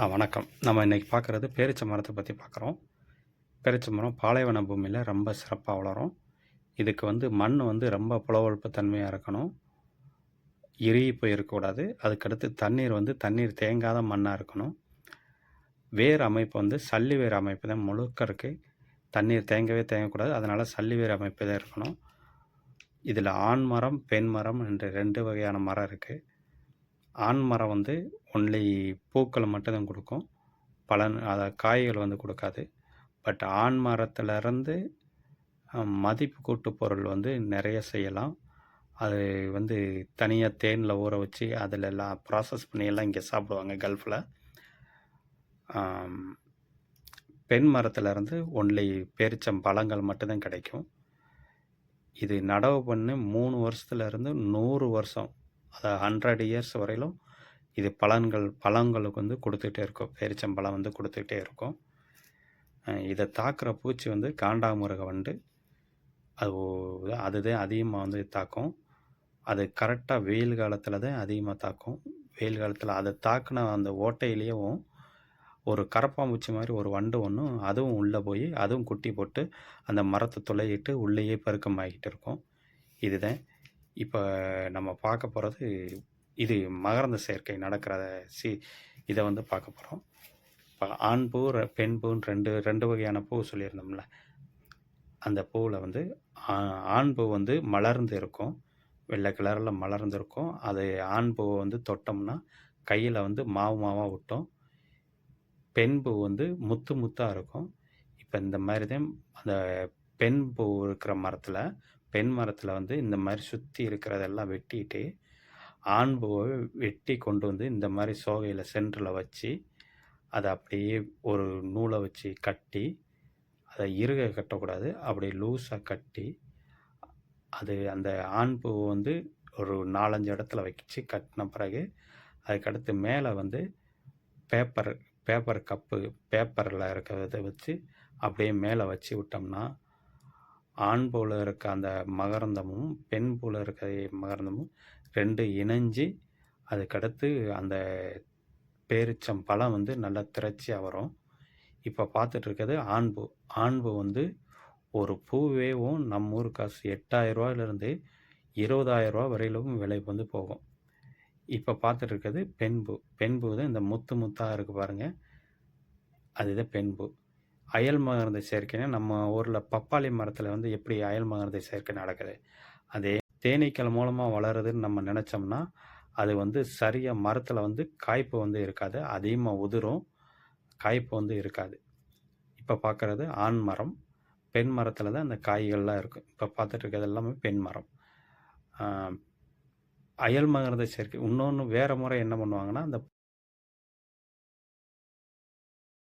ஆ வணக்கம். நம்ம இன்றைக்கி பார்க்குறது பேரிச்ச மரத்தை பற்றி பார்க்குறோம். பேரிச்ச மரம் பாலைவன பூமியில் ரொம்ப சிறப்பாக வளரும். இதுக்கு வந்து மண் வந்து ரொம்ப புலவழுப்பு தன்மையாக இருக்கணும். இறுகி போய் இருக்கக்கூடாது அதுக்கடுத்து தண்ணீர் வந்து தண்ணீர் தேங்காத மண்ணாக இருக்கணும். வேர் அமைப்பு வந்து சல்லி வேர் அமைப்பு தான் முழுக்க இருக்குது தண்ணீர் தேங்கவே தேங்கக்கூடாது. அதனால் சல்லி வேர் அமைப்பு தான் இருக்கணும். இதில் ஆண் மரம் பெண் மரம் என்று ரெண்டு வகையான மரம் இருக்குது ஆண் மரம் வந்து ஒன்லி பூக்களை மட்டும்தான் கொடுக்கும். பலன் அதை காய்கள் வந்து கொடுக்காது. பட் ஆண் மரத்துலேருந்து மதிப்பு கூட்டு பொருள் வந்து நிறைய செய்யலாம். அது வந்து தனியாக தேனில் ஊற வச்சு அதில் எல்லாம் ப்ராசஸ் பண்ணி எல்லாம் இங்கே சாப்பிடுவாங்க கல்ஃபில். பெண் மரத்துலேருந்து ஒன்லி பேரிச்சம் பழங்கள் மட்டும்தான் கிடைக்கும். இது நடவு பண்ணி மூணு வருஷத்துலேருந்து நூறு வருஷம் அதை ஹண்ட்ரட் இயர்ஸ் வரையிலும் இது பலன்கள் பழங்களுக்கு வந்து கொடுத்துக்கிட்டே இருக்கும். பேரிச்சம்பழம் வந்து கொடுத்துக்கிட்டே இருக்கும். இதை தாக்குற பூச்சி வந்து காண்டாமிருக வண்டு. அது அதுதான் அதிகமாக வந்து தாக்கும். அது கரெக்டாக வெயில் காலத்தில் தான் அதிகமாக தாக்கும். வெயில் காலத்தில் அதை தாக்குன அந்த ஓட்டையிலேயும் ஒரு கரப்பாம்பூச்சி மாதிரி ஒரு வண்டு ஒன்றும் அதுவும் உள்ளே போய் அதுவும் குட்டி போட்டு அந்த மரத்தை துளையிட்டு உள்ளேயே பெருக்கமாகிட்டு இருக்கும். இதுதான் இப்போ நம்ம பார்க்க போகிறது இது மகரந்த சேர்க்கை நடக்கிற சி இதை வந்து பார்க்க போகிறோம் இப்போ ஆண் பூ பெண் பூன்னு ரெண்டு ரெண்டு வகையான பூ சொல்லியிருந்தோம்ல. அந்த பூவில் வந்து ஆ- ஆண் பூ வந்து மலர்ந்து இருக்கும். வெள்ளை கலரில் மலர்ந்து இருக்கும். அது ஆண் பூவை வந்து தொட்டோம்னா கையில் வந்து மாவு மாவாக விட்டோம் பெண் பூ வந்து முத்து முத்தாக இருக்கும். இப்போ இந்த மாதிரி தான் அந்த பெண் பூ இருக்கிற மரத்தில் பெண் மரத்தில் வந்து இந்த மாதிரி சுற்றி இருக்கிறதெல்லாம் வெட்டிட்டு ஆண் பூவை வெட்டி கொண்டு வந்து இந்த மாதிரி சோகையில் சென்டரில் வச்சு அதை அப்படியே ஒரு நூலை வச்சு கட்டி அதை இறுக கட்டக்கூடாது. அப்படி லூஸாக கட்டி அது அந்த ஆண் பூ வந்து ஒரு நாலஞ்சு இடத்துல வச்சு கட்டின பிறகு அதுக்கடுத்து மேலே வந்து பேப்பர் பேப்பர் கப்பு பேப்பரில் இருக்கிறத வச்சு அப்படியே மேலே வச்சு விட்டோம்னா ஆண் பூவில் இருக்க அந்த மகரந்தமும் பெண் பூவில் இருக்க மகரந்தமும் ரெண்டு இணைஞ்சு அதுக்கடுத்து அந்த பேரிச்சம் பழம் வந்து நல்லா திரச்சியாக வரும். இப்போ பார்த்துட்டு இருக்கிறது ஆண்பு ஆண்பு வந்து ஒரு பூவேவும் நம்ம ஊர் காசு எட்டாயிரம் இருபதாயிரரூவா ரூபா வரையிலும் விலை வந்து போகும். இப்போ பார்த்துட்டு இருக்கிறது பெண்பூ தான் இந்த முத்து முத்தாக இருக்குது பாருங்கள் அதுதான் பெண்பு அயல் மகரந்த சேர்க்கைனா நம்ம ஊரில் பப்பாளி மரத்தில் வந்து எப்படி அயல் மகரந்த சேர்க்கை நடக்குது? அதே தேனீக்கள் மூலமாக வளருதுன்னு நம்ம நினச்சோம்னா அது வந்து சரியாக மரத்தில் வந்து காய்ப்பு வந்து இருக்காது. அதிகமாக உதிரும் காய்ப்பு வந்து இருக்காது. இப்போ பார்க்குறது ஆண் மரம் பெண் மரத்தில் தான் அந்த காய்கள்லாம் இருக்கும் இப்போ பார்த்துட்டு இருக்கிறது எல்லாமே பெண் மரம். அயல் மகரந்த சேர்க்கை இன்னொன்று வேறு முறை என்ன பண்ணுவாங்கன்னா அந்த